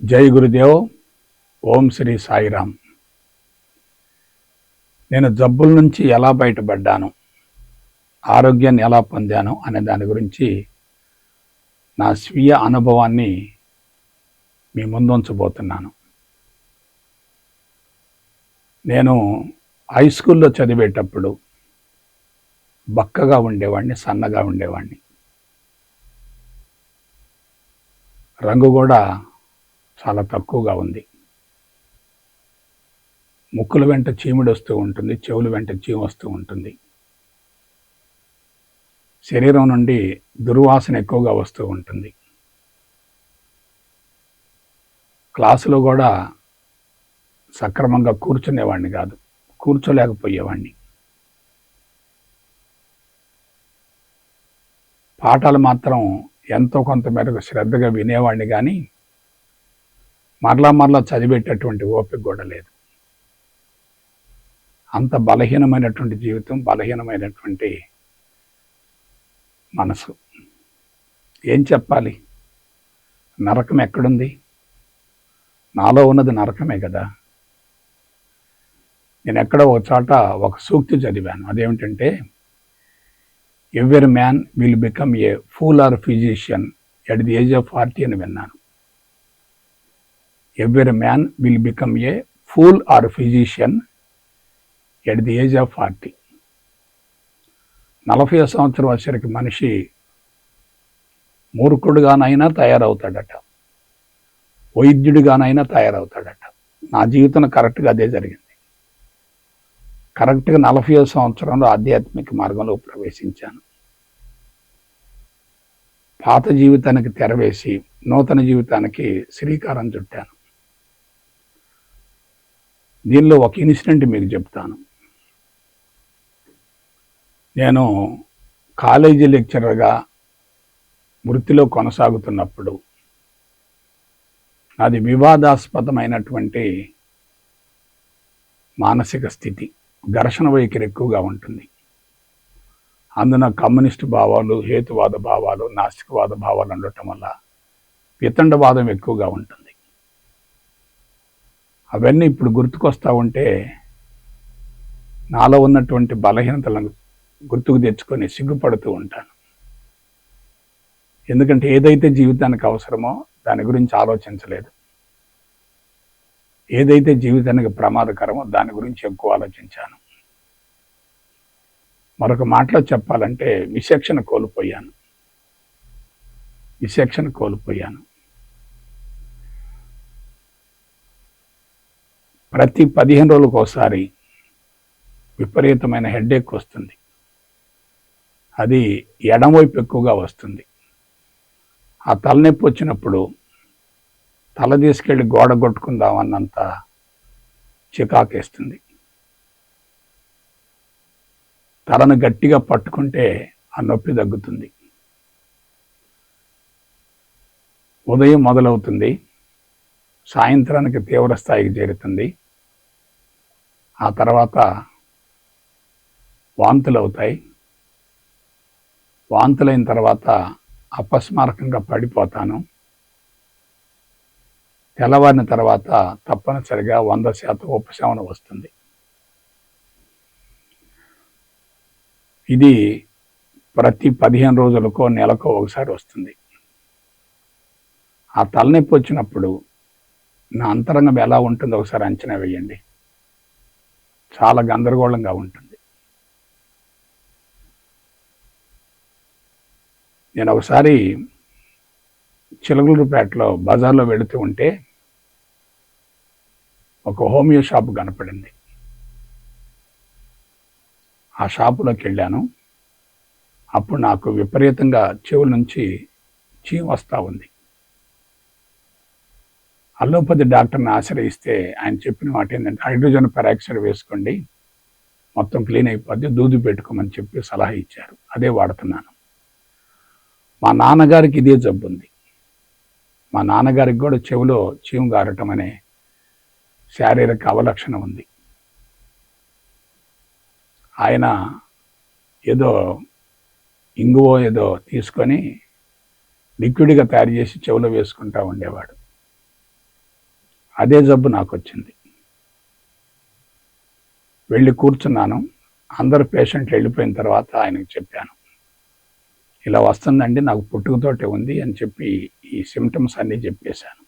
జై గురుదేవ్ ఓం శ్రీ సాయిరామ్. నేను జబ్బుల నుంచి ఎలా బయటపడ్డాను ఆరోగ్యాన్ని ఎలా పొందాను అనే దాని గురించి నా స్వీయ అనుభవాన్ని మీ ముందుంచబోతున్నాను. నేను హై స్కూల్లో చదివేటప్పుడు బక్కగా ఉండేవాడిని సన్నగా ఉండేవాడిని. రంగు కూడా చాలా తక్కువగా ఉంది. ముక్కుల వెంట చీముడు వస్తూ ఉంటుంది చెవుల వెంట చీము వస్తూ ఉంటుంది. శరీరం నుండి దుర్వాసన ఎక్కువగా వస్తూ ఉంటుంది. క్లాసులో కూడా సక్రమంగా కూర్చునేవాడిని కాదు కూర్చోలేకపోయేవాడిని. పాఠాలు మాత్రం ఎంతో కొంత మేరకు శ్రద్ధగా వినేవాడిని కానీ మరలా మరలా చదివేటటువంటి ఓపిక కూడా లేదు. అంత బలహీనమైనటువంటి జీవితం బలహీనమైనటువంటి మనసు. ఏం చెప్పాలి? నరకం ఎక్కడుంది? నాలో ఉన్నది నరకమే కదా. నేను ఎక్కడో ఒక చోట ఒక సూక్తి చదివాను. అదేమిటంటే every man will become a fool or physician at the age of forty అని విన్నాను. Every man will become a fool or physician at the age of forty నలభై సంవత్సరం వచ్చరికి మనిషి మూర్ఖుడుగానైనా తయారవుతాడట. వైద్యుడిగానైనా తయారవుతాడట. నా జీవితం కరెక్ట్గా అదే జరిగింది. కరెక్ట్గా నలభై సంవత్సరంలో ఆధ్యాత్మిక మార్గంలో ప్రవేశించాను. పాత జీవితానికి తెరవేసి నూతన జీవితానికి శ్రీకారం చుట్టాను. దీనిలో ఒక ఇన్సిడెంట్ మీకు చెప్తాను. నేను కాలేజీ లెక్చరర్గా వృత్తిలో కొనసాగుతున్నప్పుడు అది వివాదాస్పదమైనటువంటి మానసిక స్థితి ఘర్షణ వైఖరి ఎక్కువగా ఉంటుంది. అందున కమ్యూనిస్టు భావాలు హేతువాద భావాలు నాస్తికవాద భావాలు ఉండటం వల్ల వితండవాదం ఎక్కువగా ఉంటుంది. అవన్నీ ఇప్పుడు గుర్తుకొస్తూ ఉంటే నాలో ఉన్నటువంటి బలహీనతలను గుర్తుకు తెచ్చుకొని సిగ్గుపడుతూ ఉంటాను. ఎందుకంటే ఏదైతే జీవితానికి అవసరమో దాని గురించి ఆలోచించలేదు. ఏదైతే జీవితానికి ప్రమాదకరమో దాని గురించి ఎక్కువ ఆలోచించాను. మరొక మాటలో చెప్పాలంటే విశేషణ కోల్పోయాను. విశేషణ కోల్పోయాను. ప్రతి పదిహేను రోజులకు ఒకసారి విపరీతమైన హెడ్ఏక్ వస్తుంది. అది ఎడమవైపు ఎక్కువగా వస్తుంది. ఆ తలనొప్పి వచ్చినప్పుడు తల తీసుకెళ్ళి గోడ కొట్టుకుందాం అన్నంత చికాకేస్తుంది. తలను గట్టిగా పట్టుకుంటే ఆ నొప్పి తగ్గుతుంది. ఉదయం మొదలవుతుంది. సాయంత్రానికి తీవ్ర స్థాయికి చేరుతుంది. ఆ తర్వాత వాంతులు అవుతాయి వాంతులైన తర్వాత అపస్మారకంగా పడిపోతాను. తెల్లవారిన తర్వాత తప్పనిసరిగా వంద శాతం ఉపశమనం వస్తుంది. ఇది ప్రతి పదిహేను రోజులకో నెలకో ఒకసారి వస్తుంది. ఆ తలనొప్పి వచ్చినప్పుడు నా అంతరంగం ఎలా ఉంటుందో ఒకసారి అంచనా వేయండి. చాలా గందరగోళంగా ఉంటుంది. నేను ఒకసారి చిలకలూరుపేటలో బజార్లో వెళుతూ ఉంటే ఒక హోమియో షాప్ కనపడింది. ఆ షాపులోకి వెళ్ళాను. అప్పుడు నాకు విపరీతంగా చెవుల నుంచి చీమ వస్తూ ఉంది. అల్లోపతి డాక్టర్ని ఆశ్రయిస్తే ఆయన చెప్పిన మాట ఏంటంటే హైడ్రోజన్ పెరాక్సైడ్ వేసుకోండి మొత్తం క్లీన్ అయిపోద్ది దూది పెట్టుకోమని చెప్పి సలహా ఇచ్చారు. అదే వాడుతున్నాను. మా నాన్నగారికి ఇదే జబ్బు ఉంది. మా నాన్నగారికి కూడా చెవిలో చీము గారటం అనే శారీరక అవలక్షణం ఉంది. ఆయన ఏదో ఇంగువో ఏదో తీసుకొని లిక్విడ్గా తయారు చేసి చెవిలో వేసుకుంటూ ఉండేవాడు. అదే జబ్బు నాకు వచ్చింది వెళ్ళి కూర్చున్నాను. అందరు పేషెంట్లు వెళ్ళిపోయిన తర్వాత ఆయనకు చెప్పాను. ఇలా వస్తుందండి నాకు పుట్టుకతోటే ఉంది అని చెప్పి ఈ సిమ్టమ్స్ అన్నీ చెప్పేశాను.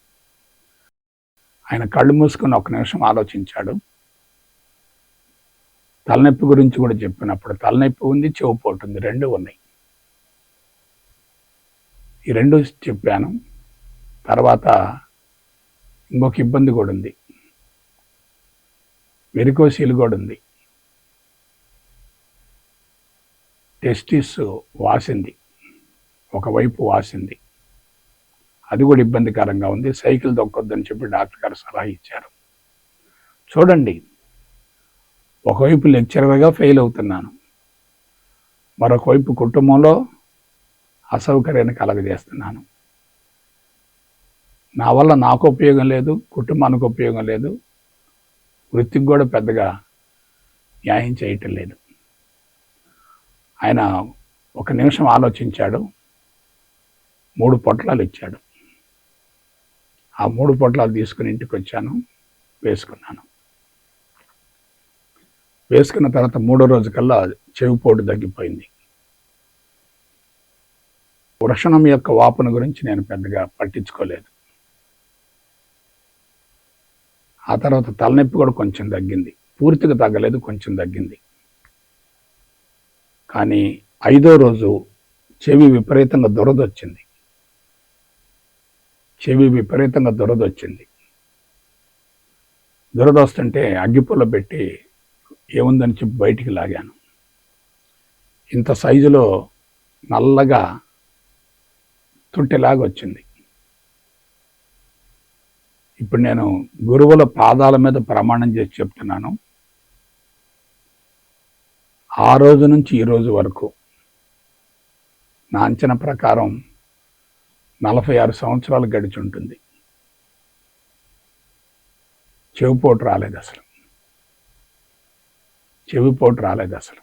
ఆయన కళ్ళు మూసుకొని ఒక నిమిషం ఆలోచించాడు. తలనొప్పి గురించి కూడా చెప్పినప్పుడు తలనొప్పి ఉంది చెవు ఉంది రెండు ఉన్నాయి. ఈ రెండు చెప్పాను. తర్వాత ఇంకొక ఇబ్బంది కూడా ఉంది. వెరికోసీలు కూడా ఉంది. టెస్టిస్ వాసింది. ఒకవైపు వాసింది. అది కూడా ఇబ్బందికరంగా ఉంది. సైకిల్ దొక్కొద్దని చెప్పి డాక్టర్ గారు సలహా ఇచ్చారు. చూడండి. ఒకవైపు లెక్చరర్గా ఫెయిల్ అవుతున్నాను. మరొకవైపు కుటుంబంలో అసౌకర్యాన్ని కలగజేస్తున్నాను. నా వల్ల నాకు ఉపయోగం లేదు కుటుంబానికి ఉపయోగం లేదు వృత్తికి కూడా పెద్దగా న్యాయం చేయటం లేదు. ఆయన ఒక నిమిషం ఆలోచించాడు మూడు పొట్లాలు ఇచ్చాడు. ఆ మూడు పొట్లాలు తీసుకుని ఇంటికి వచ్చాను వేసుకున్నాను. వేసుకున్న తర్వాత మూడో రోజు కల్లా చెవిపోటు తగ్గిపోయింది. వృషణం యొక్క వాపన గురించి నేను పెద్దగా పట్టించుకోలేదు. ఆ తర్వాత తలనొప్పి కూడా కొంచెం తగ్గింది. పూర్తిగా తగ్గలేదు కొంచెం తగ్గింది. కానీ ఐదో రోజు చెవి విపరీతంగా దురదొచ్చింది. చెవి విపరీతంగా దురదొచ్చింది. దురదొస్తుంటే అగ్గిపుల్ల పెట్టి ఏముందని చెప్పి బయటికి లాగాను. ఇంత సైజులో నల్లగా తుంటెలాగా వచ్చింది ఇప్పుడు నేను గురువుల పాదాల మీద ప్రమాణం చేసి చెప్తున్నాను. ఆ రోజు నుంచి ఈ రోజు వరకు నా అంచనా ప్రకారం నలభై ఆరు సంవత్సరాలు గడిచి ఉంటుంది. చెవిపోటు రాలేదు అసలు. చెవిపోటు రాలేదు అసలు.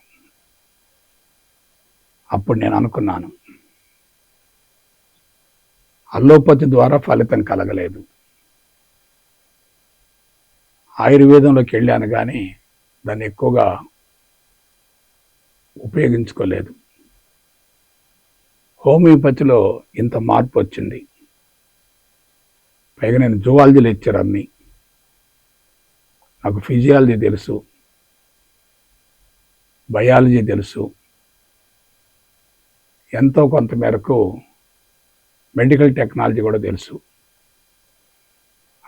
అప్పుడు నేను అనుకున్నాను. అల్లోపతి ద్వారా ఫలితం కలగలేదు. ఆయుర్వేదంలోకి వెళ్ళాను కానీ దాన్ని ఎక్కువగా ఉపయోగించుకోలేదు. హోమియోపతిలో ఇంత మార్పు వచ్చింది. పైగా నేను జువాలజీ అన్ని. నాకు ఫిజియాలజీ తెలుసు. బయాలజీ తెలుసు. ఎంతో కొంత మేరకు మెడికల్ టెక్నాలజీ కూడా తెలుసు.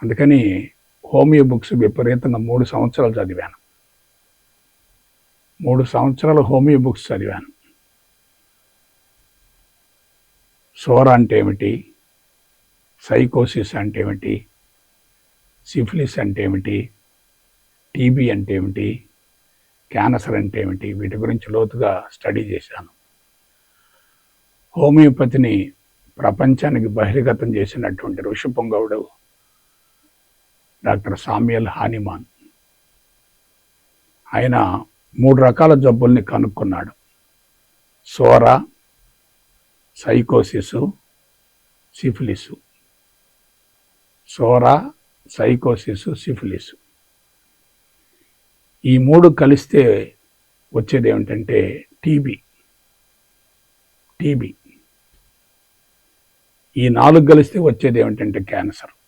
అందుకని హోమియో బుక్స్ విపరీతంగా మూడు సంవత్సరాలు చదివాను. మూడు సంవత్సరాలు హోమియో బుక్స్ చదివాను. సోర అంటే ఏమిటి? సైకోసిస్ అంటే ఏమిటి? సిఫిలిస్ అంటే ఏమిటి? టీబీ అంటే ఏమిటి? క్యాన్సర్ అంటే ఏమిటి? వీటి గురించి లోతుగా స్టడీ చేశాను. హోమియోపతిని ప్రపంచానికి బహిర్గతం చేసినటువంటి ఋషిపొంగవుడు డాక్టర్ సామ్యల్ హానిమాన్. ఆయన మూడు రకాల జబ్బుల్ని కనుక్కున్నాడు. Psora sycosis syphilis. Psora sycosis syphilis. ఈ మూడు కలిస్తే వచ్చేది ఏమిటంటే టీబీ. టీబీ. ఈ నాలుగు కలిస్తే వచ్చేది ఏమిటంటే క్యాన్సర్.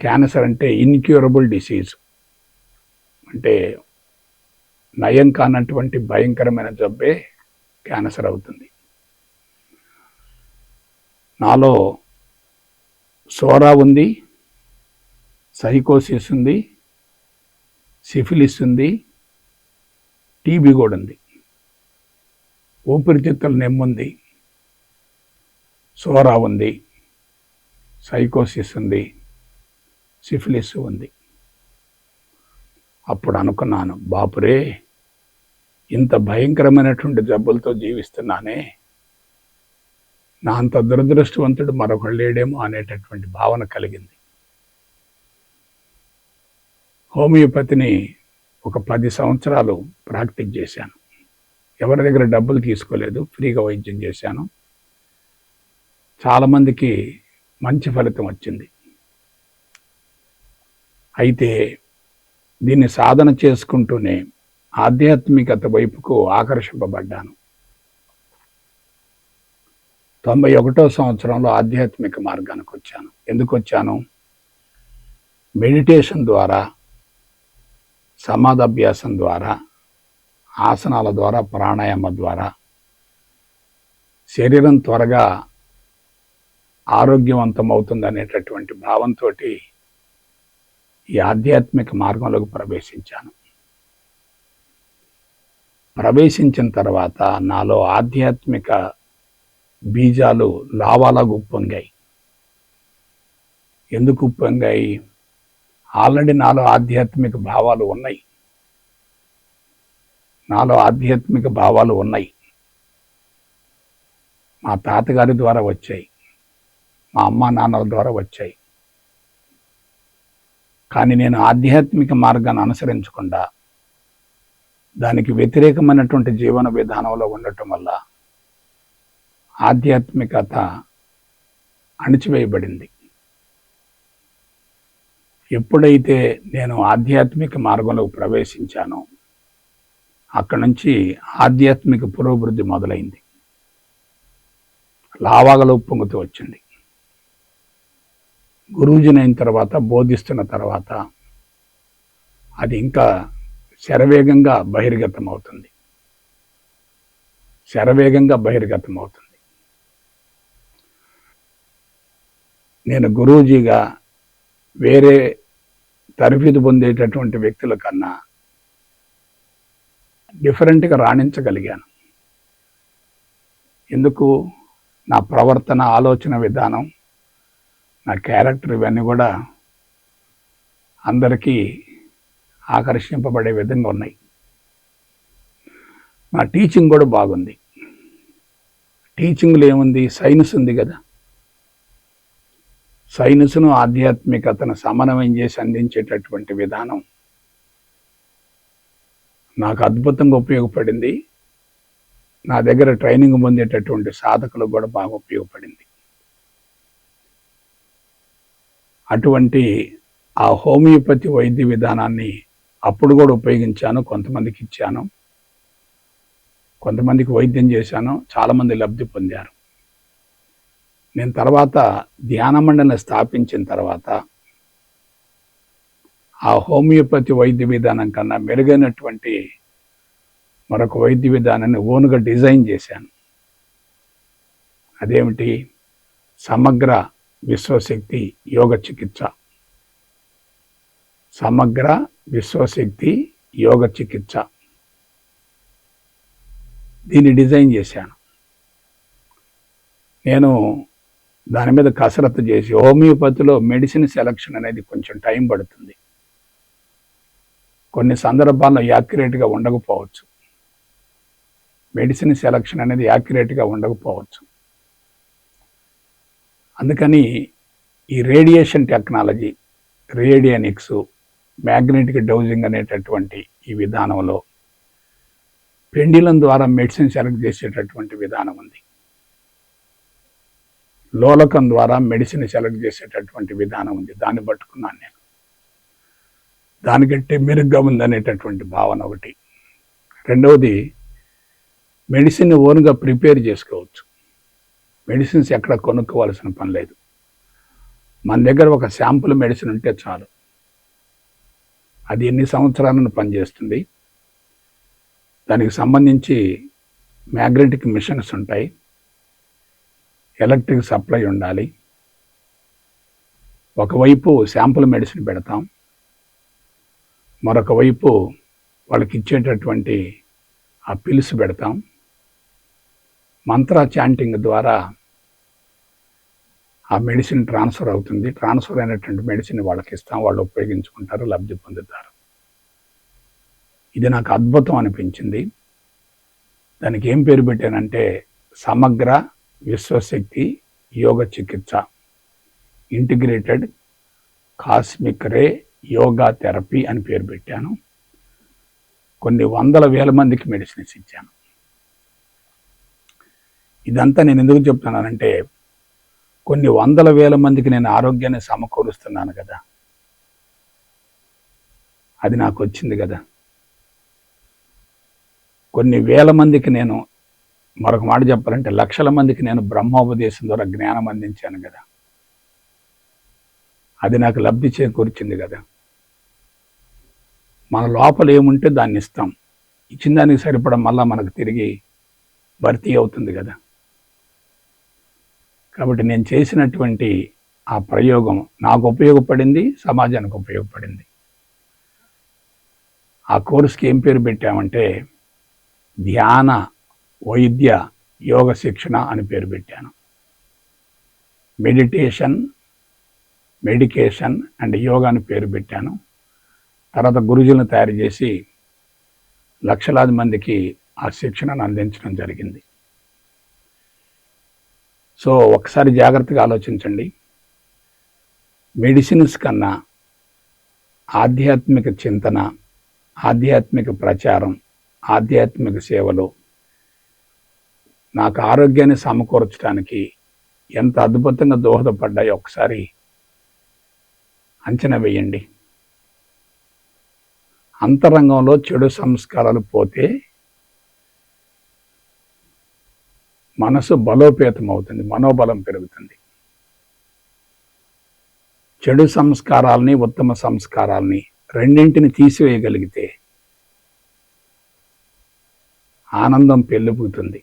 క్యాన్సర్ అంటే ఇన్క్యూరబుల్ డిసీజ్. అంటే నయం కానటువంటి భయంకరమైన జబ్బే క్యాన్సర్ అవుతుంది. నాలో సోరా ఉంది సైకోసిస్ ఉంది సిఫిలిస్ ఉంది టీబీ కూడా ఉంది. ఊపిరితిత్తుల నెమ్ముంది సోరా ఉంది సైకోసిస్ ఉంది సిఫిలిస్ ఉంది. అప్పుడు అనుకున్నాను బాపురే ఇంత భయంకరమైనటువంటి జబ్బులతో జీవిస్తున్నానే. నా అంత దురదృష్టవంతుడు మరొకళ్ళు లేడేమో అనేటటువంటి భావన కలిగింది. హోమియోపతిని ఒక పది సంవత్సరాలు ప్రాక్టీస్ చేశాను. ఎవరి దగ్గర డబ్బులు తీసుకోలేదు ఫ్రీగా వైద్యం చేశాను. చాలామందికి మంచి ఫలితం వచ్చింది. అయితే దీన్ని సాధన చేసుకుంటూనే ఆధ్యాత్మికత వైపుకు ఆకర్షింపబడ్డాను. తొంభై ఒకటో సంవత్సరంలో ఆధ్యాత్మిక మార్గానికి వచ్చాను. ఎందుకు వచ్చాను? మెడిటేషన్ ద్వారా సమాధాభ్యాసం ద్వారా ఆసనాల ద్వారా ప్రాణాయామ ద్వారా శరీరం త్వరగా ఆరోగ్యవంతం అవుతుంది అనేటటువంటి భావంతో ఈ ఆధ్యాత్మిక మార్గంలోకి ప్రవేశించాను. ప్రవేశించిన తర్వాత నాలో ఆధ్యాత్మిక బీజాలు లావాలా గుప్పొంగాయి ఎందుకు ఉప్పొంగాయి ఆల్రెడీ నాలో ఆధ్యాత్మిక భావాలు ఉన్నాయి. నాలో ఆధ్యాత్మిక భావాలు ఉన్నాయి. మా తాతగారి ద్వారా వచ్చాయి. మా అమ్మ నాన్నల ద్వారా వచ్చాయి. కానీ నేను ఆధ్యాత్మిక మార్గాన్ని అనుసరించకుండా దానికి వ్యతిరేకమైనటువంటి జీవన విధానంలో ఉండటం వల్ల ఆధ్యాత్మికత అణిచివేయబడింది. ఎప్పుడైతే నేను ఆధ్యాత్మిక మార్గంలో ప్రవేశించానో అక్కడి నుంచి ఆధ్యాత్మిక పురోభివృద్ధి మొదలైంది. లావాగలో పొంగుతూ వచ్చింది. గురూజీని అయిన తర్వాత బోధిస్తున్న తర్వాత అది ఇంకా శరవేగంగా బహిర్గతం అవుతుంది శరవేగంగా బహిర్గతం అవుతుంది నేను గురూజీగా వేరే తరఫీదు పొందేటటువంటి వ్యక్తుల కన్నా డిఫరెంట్గా రాణించగలిగాను. ఎందుకు? నా ప్రవర్తన ఆలోచన విధానం నా క్యారెక్టర్ ఇవన్నీ కూడా అందరికీ ఆకర్షింపబడే విధంగా ఉన్నాయి. నా టీచింగ్ కూడా బాగుంది. టీచింగ్లో ఏముంది? సైన్స్ ఉంది కదా. సైన్స్ను ఆధ్యాత్మికతను సమన్వయం చేసి అందించేటటువంటి విధానం నాకు అద్భుతంగా ఉపయోగపడింది. నా దగ్గర ట్రైనింగ్ పొందేటటువంటి సాధకులకు కూడా బాగా ఉపయోగపడింది. అటువంటి ఆ హోమియోపతి వైద్య విధానాన్ని అప్పుడు కూడా ఉపయోగించాను కొంతమందికి ఇచ్చాను. కొంతమందికి వైద్యం చేశాను చాలామంది లబ్ధి పొందారు. నేను తర్వాత ధ్యాన మండలిని స్థాపించిన తర్వాత ఆ హోమియోపతి వైద్య విధానం కన్నా మెరుగైనటువంటి మరొక వైద్య విధానాన్ని ఓనుగా డిజైన్ చేశాను. అదేమిటి? సమగ్ర విశ్వశక్తి యోగ చికిత్స. సమగ్ర విశ్వశక్తి యోగ చికిత్స. దీన్ని డిజైన్ చేశాను. నేను దాని మీద కసరత్తు చేసి హోమియోపతిలో మెడిసిన్ సెలక్షన్ అనేది కొంచెం టైం పడుతుంది. కొన్ని సందర్భాల్లో యాక్యురేట్గా ఉండకపోవచ్చు. మెడిసిన్ సెలక్షన్ అనేది యాక్యురేట్గా ఉండకపోవచ్చు. అందుకని ఈ radiation technology radionics magnetic dowsing అనేటటువంటి ఈ విధానంలో పెండిలం ద్వారా మెడిసిన్ సెలెక్ట్ చేసేటటువంటి విధానం ఉంది. లోలకం ద్వారా మెడిసిన్ సెలెక్ట్ చేసేటటువంటి విధానం ఉంది. దాన్ని పట్టుకున్నాను నేను. దానికంటే మెరుగ్గా ఉందనేటటువంటి భావన ఒకటి. రెండవది మెడిసిన్ ఓన్గా ప్రిపేర్ చేసుకోవచ్చు. మెడిసిన్స్ ఎక్కడ కొనుక్కోవాల్సిన పని లేదు. మన దగ్గర ఒక శాంపుల్ మెడిసిన్ ఉంటే చాలు. అది ఎన్ని సంవత్సరాలను పనిచేస్తుంది? దానికి సంబంధించి మ్యాగ్నెటిక్ మిషన్స్ ఉంటాయి. ఎలక్ట్రిక్ సప్లై ఉండాలి. ఒకవైపు శాంపుల్ మెడిసిన్ పెడతాం. మరొక వైపు వాళ్ళకి ఇచ్చేటటువంటి ఆ పిల్స్ పెడతాం. మంత్ర చాంటింగ్ ద్వారా ఆ మెడిసిన్ ట్రాన్స్ఫర్ అవుతుంది. ట్రాన్స్ఫర్ అయినటువంటి మెడిసిన్ వాళ్ళకి ఇస్తాం. వాళ్ళు ఉపయోగించుకుంటారు లబ్ధి పొందుతారు. ఇది నాకు అద్భుతం అనిపించింది. దానికి ఏం పేరు పెట్టానంటే సమగ్ర విశ్వశక్తి యోగ చికిత్స. Integrated cosmic ray yoga therapy అని పేరు పెట్టాను. కొన్ని వందల వేల మందికి మెడిసిన్స్ ఇచ్చాను. ఇదంతా నేను ఎందుకు చెప్తున్నానంటే కొన్ని వందల వేల మందికి నేను ఆరోగ్యాన్ని సమకూరుస్తున్నాను కదా. అది నాకు వచ్చింది కదా. కొన్ని వేల మందికి నేను మరొక మాట చెప్పాలంటే లక్షల మందికి నేను బ్రహ్మోపదేశం ద్వారా జ్ఞానం అందించాను కదా. అది నాకు లబ్ధి చేకూర్చింది కదా. మన లోపల ఏముంటే దాన్ని ఇస్తాం. ఇచ్చిన దానికి సరిపడం మళ్ళా మనకు తిరిగి భర్తీ అవుతుంది కదా. కాబట్టి నేను చేసినటువంటి ఆ ప్రయోగం నాకు ఉపయోగపడింది సమాజానికి ఉపయోగపడింది. ఆ కోర్సుకి ఏం పేరు పెట్టామంటే ధ్యాన వైద్య యోగ శిక్షణ అని పేరు పెట్టాను. మెడిటేషన్ మెడికేషన్ అండ్ యోగా అని పేరు పెట్టాను. తర్వాత గురుజులను తయారు చేసి లక్షలాది మందికి ఆ శిక్షణను అందించడం జరిగింది. సో ఒకసారి జాగ్రత్తగా ఆలోచించండి. మెడిసిన్స్ కన్నా ఆధ్యాత్మిక చింతన ఆధ్యాత్మిక ప్రచారం ఆధ్యాత్మిక సేవలు నాకు ఆరోగ్యాన్ని సమకూర్చడానికి ఎంత అద్భుతంగా దోహదపడ్డాయో ఒకసారి అంచనా వేయండి. అంతరంగంలో చెడు సంస్కారాలు పోతే మనసు బలోపేతం అవుతుంది మనోబలం పెరుగుతుంది. చెడు సంస్కారాలని ఉత్తమ సంస్కారాలని రెండింటిని తీసివేయగలిగితే ఆనందం పెళ్ళిపోతుంది.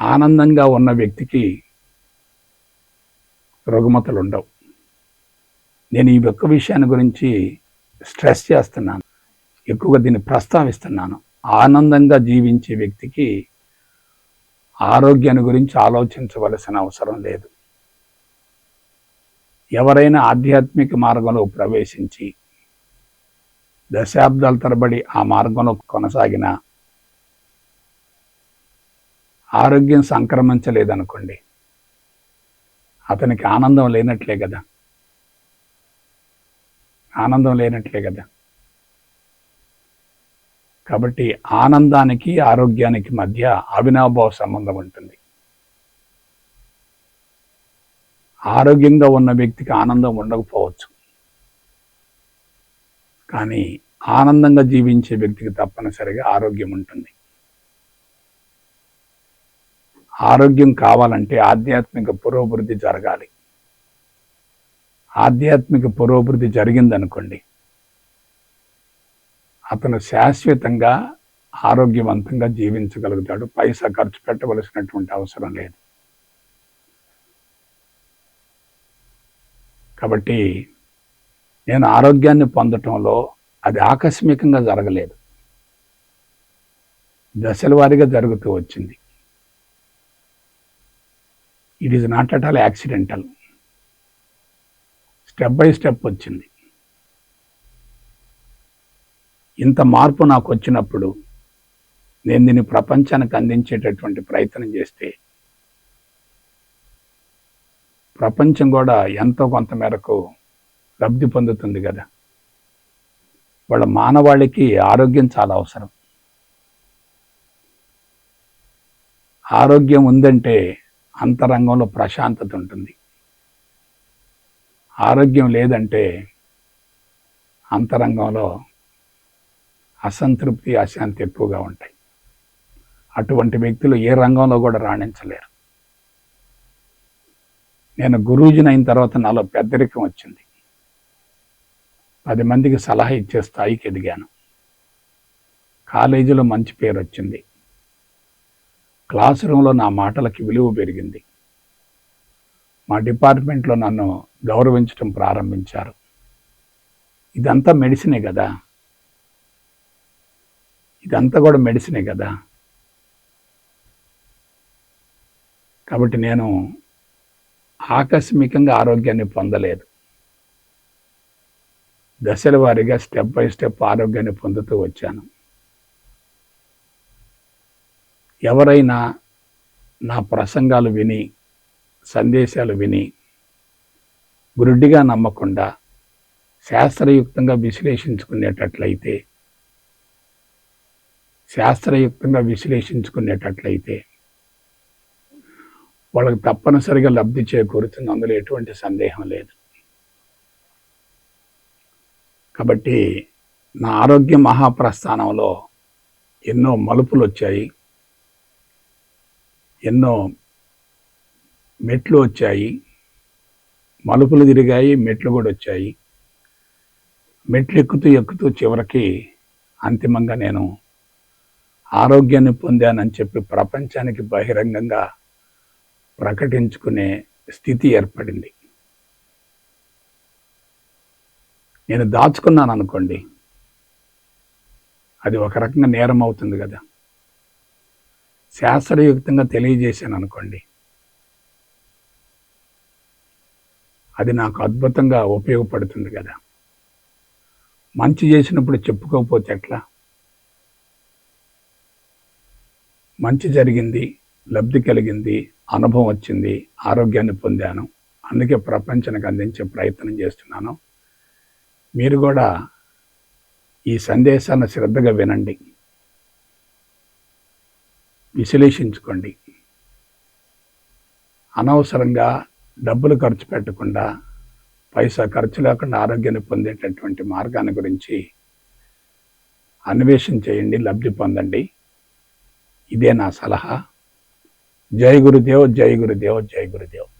ఆనందంగా ఉన్న వ్యక్తికి రుగ్మతలు ఉండవు నేను ఈ ఒక్క విషయాన్ని గురించి స్ట్రెస్ చేస్తున్నాను. ఎక్కువగా దీన్ని ప్రస్తావిస్తున్నాను. ఆనందంగా జీవించే వ్యక్తికి ఆరోగ్యాన్ని గురించి ఆలోచించవలసిన అవసరం లేదు. ఎవరైనా ఆధ్యాత్మిక మార్గంలో ప్రవేశించి దశాబ్దాల తరబడి ఆ మార్గంలో కొనసాగిన ఆరోగ్యం సంక్రమించలేదనుకోండి అతనికి ఆనందం లేనట్లే కదా. ఆనందం లేనట్లే కదా. కాబట్టి ఆనందానికి ఆరోగ్యానికి మధ్య అవినాభావ సంబంధం ఉంటుంది. ఆరోగ్యంగా ఉన్న వ్యక్తికి ఆనందం ఉండకపోవచ్చు. కానీ ఆనందంగా జీవించే వ్యక్తికి తప్పనిసరిగా ఆరోగ్యం ఉంటుంది. ఆరోగ్యం కావాలంటే ఆధ్యాత్మిక పురోభివృద్ధి జరగాలి. ఆధ్యాత్మిక పురోభివృద్ధి జరిగిందనుకోండి అతను శాశ్వతంగా ఆరోగ్యవంతంగా జీవించగలుగుతాడు. పైసా ఖర్చు పెట్టవలసినటువంటి అవసరం లేదు. కాబట్టి నేను ఆరోగ్యాన్ని పొందటంలో అది ఆకస్మికంగా జరగలేదు. దశల వారీగా జరుగుతూ వచ్చింది. It is not at all accidental step by step వచ్చింది. ఇంత మార్పు నాకు వచ్చినప్పుడు నేను దీన్ని ప్రపంచానికి అందించేటటువంటి ప్రయత్నం చేస్తే ప్రపంచం కూడా ఎంతో కొంత మేరకు లబ్ధి పొందుతుంది కదా. వాళ్ళ మానవాళికి ఆరోగ్యం చాలా అవసరం. ఆరోగ్యం ఉందంటే అంతరంగంలో ప్రశాంతత ఉంటుంది. ఆరోగ్యం లేదంటే అంతరంగంలో అసంతృప్తి అశాంతి ఎక్కువగా ఉంటాయి. అటువంటి వ్యక్తులు ఏ రంగంలో కూడా రాణించలేరు. నేను గురూజీని అయిన తర్వాత నాలో పెద్దరికం వచ్చింది. పది మందికి సలహా ఇచ్చే స్థాయికి ఎదిగాను. కాలేజీలో మంచి పేరు వచ్చింది. క్లాస్ రూమ్లో నా మాటలకి విలువ పెరిగింది. మా డిపార్ట్మెంట్లో నన్ను గౌరవించడం ప్రారంభించారు. ఇదంతా మెడిసినే కదా. ఇదంతా కూడా మెడిసినే కదా. కాబట్టి నేను ఆకస్మికంగా ఆరోగ్యాన్ని పొందలేదు. దశల వారీగా స్టెప్ బై స్టెప్ ఆరోగ్యాన్ని పొందుతూ వచ్చాను. ఎవరైనా నా ప్రసంగాలు విని సందేశాలు విని గురుడిగా నమ్మకుండా శాస్త్రయుక్తంగా విశ్లేషించుకునేటట్లయితే శాస్త్రయుక్తంగా విశ్లేషించుకునేటట్లయితే వాళ్ళకి తప్పనిసరిగా లబ్ధి చేకూరుతుంది. అందులో ఎటువంటి సందేహం లేదు. కాబట్టి నా ఆరోగ్య మహాప్రస్థానంలో ఎన్నో మలుపులు వచ్చాయి ఎన్నో మెట్లు వచ్చాయి. మలుపులు తిరిగాయి మెట్లు కూడా వచ్చాయి. మెట్లు ఎక్కుతూ ఎక్కుతూ చివరికి అంతిమంగా నేను ఆరోగ్యాన్ని పొందానని చెప్పి ప్రపంచానికి బహిరంగంగా ప్రకటించుకునే స్థితి ఏర్పడింది. నేను దాచుకున్నాను అనుకోండి అది ఒక రకంగా నేరం అవుతుంది కదా. శాస్త్రయుక్తంగా తెలియజేశాను అనుకోండి అది నాకు అద్భుతంగా ఉపయోగపడుతుంది కదా. మంచి చేసినప్పుడు చెప్పుకోకపోతే ఎట్లా? మంచి జరిగింది లబ్ధి కలిగింది అనుభవం వచ్చింది ఆరోగ్యాన్ని పొందాను. అందుకే ప్రపంచానికి అందించే ప్రయత్నం చేస్తున్నాను. మీరు కూడా ఈ సందేశాన్ని శ్రద్ధగా వినండి. విశ్లేషించుకోండి. అనవసరంగా డబ్బులు ఖర్చు పెట్టకుండా పైసా ఖర్చు లేకుండా ఆరోగ్యాన్ని పొందేటటువంటి మార్గాన్ని గురించి అన్వేషణ చేయండి లబ్ధి పొందండి. ఇదే నా సలహా. జై గురుదేవ్ జై గురుదేవ్ జై గురుదేవ్.